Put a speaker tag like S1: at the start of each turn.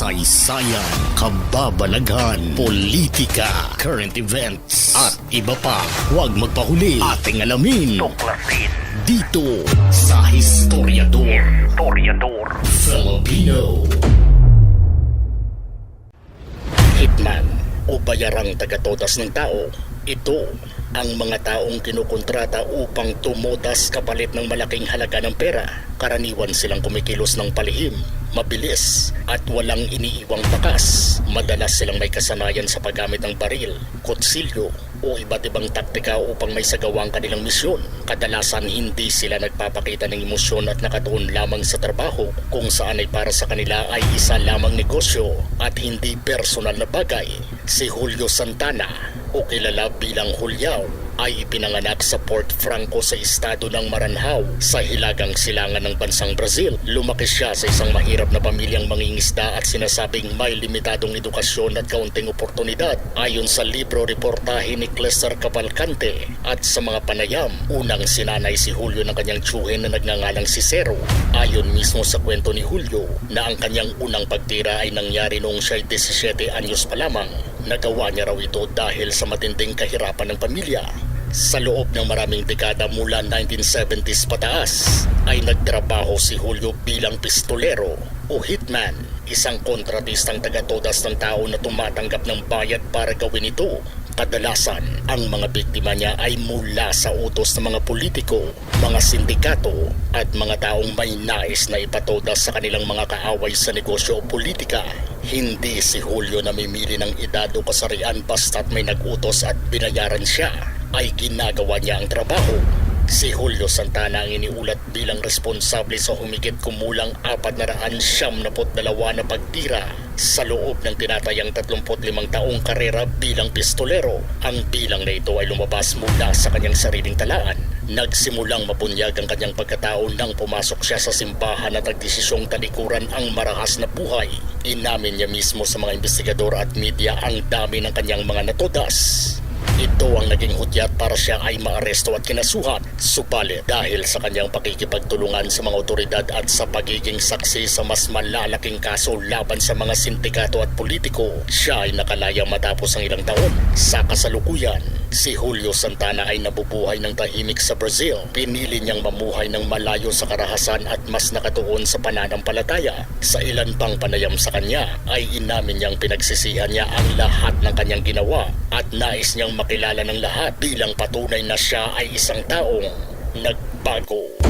S1: kasaysayan, kababalaghan, politika, current events, at iba pa. Huwag magpahuli ating alamin
S2: Tuklasin.
S1: dito sa Historiador
S2: Historiador.
S1: Filipino. Hitman o bayarang tagatodas ng tao. Ito ang mga taong kinukontrata upang tumodas kapalit ng malaking halaga ng pera. Karaniwan silang kumikilos ng palihim, mabilis at walang iniiwang bakas. Madalas silang may kasanayan sa paggamit ng baril, kutsilyo o iba't ibang taktika upang may sagawang kanilang misyon. Kadalasan hindi sila nagpapakita ng emosyon at nakatuon lamang sa trabaho kung saan ay para sa kanila ay isa lamang negosyo at hindi personal na bagay. Si Julio Santana o kilala bilang Juliao ay ipinanganak sa Port Franco sa estado ng Maranhao sa hilagang silangan ng bansang Brazil. Lumaki siya sa isang mahirap na pamilyang mangingisda at sinasabing may limitadong edukasyon at kaunting oportunidad. Ayon sa libro reportahe ni Cleser Cavalcante at sa mga panayam, unang sinanay si Julio ng kanyang tsuhin na nagngangalang si Cero. Ayon mismo sa kwento ni Julio na ang kanyang unang pagtira ay nangyari noong siya 17 anyos pa lamang. Nagawa niya raw ito dahil sa matinding kahirapan ng pamilya. Sa loob ng maraming dekada mula 1970s pataas ay nagtrabaho si Julio bilang pistolero o hitman, isang kontratistang taga-todas ng tao na tumatanggap ng bayad para gawin ito. Kadalasan, ang mga biktima niya ay mula sa utos ng mga politiko, mga sindikato at mga taong may nais na ipatodas sa kanilang mga kaaway sa negosyo o politika. Hindi si Julio namimili ng edad o kasarian basta't may nagutos at binayaran siya ay ginagawa niya ang trabaho. Si Julio Santana ang iniulat bilang responsable sa humigit kumulang 472 na pagtira sa loob ng tinatayang 35 taong karera bilang pistolero. Ang bilang na ito ay lumabas mula sa kanyang sariling talaan. Nagsimulang mabunyag ang kanyang pagkatao nang pumasok siya sa simbahan at nagdesisyong talikuran ang marahas na buhay. Inamin niya mismo sa mga investigador at media ang dami ng kanyang mga natodas. Ito ang naging hudyat para siya ay maaresto at kinasuhan. Subalit dahil sa kanyang pakikipagtulungan sa mga otoridad at sa pagiging saksi sa mas malalaking kaso laban sa mga sindikato at politiko, siya ay nakalaya matapos ang ilang taon. Sa kasalukuyan, si Julio Santana ay nabubuhay ng tahimik sa Brazil. Pinili niyang mamuhay ng malayo sa karahasan at mas nakatuon sa pananampalataya. Sa ilan pang panayam sa kanya ay inamin niyang pinagsisihan niya ang lahat ng kanyang ginawa at nais niyang makilala ng lahat bilang patunay na siya ay isang taong nagbago.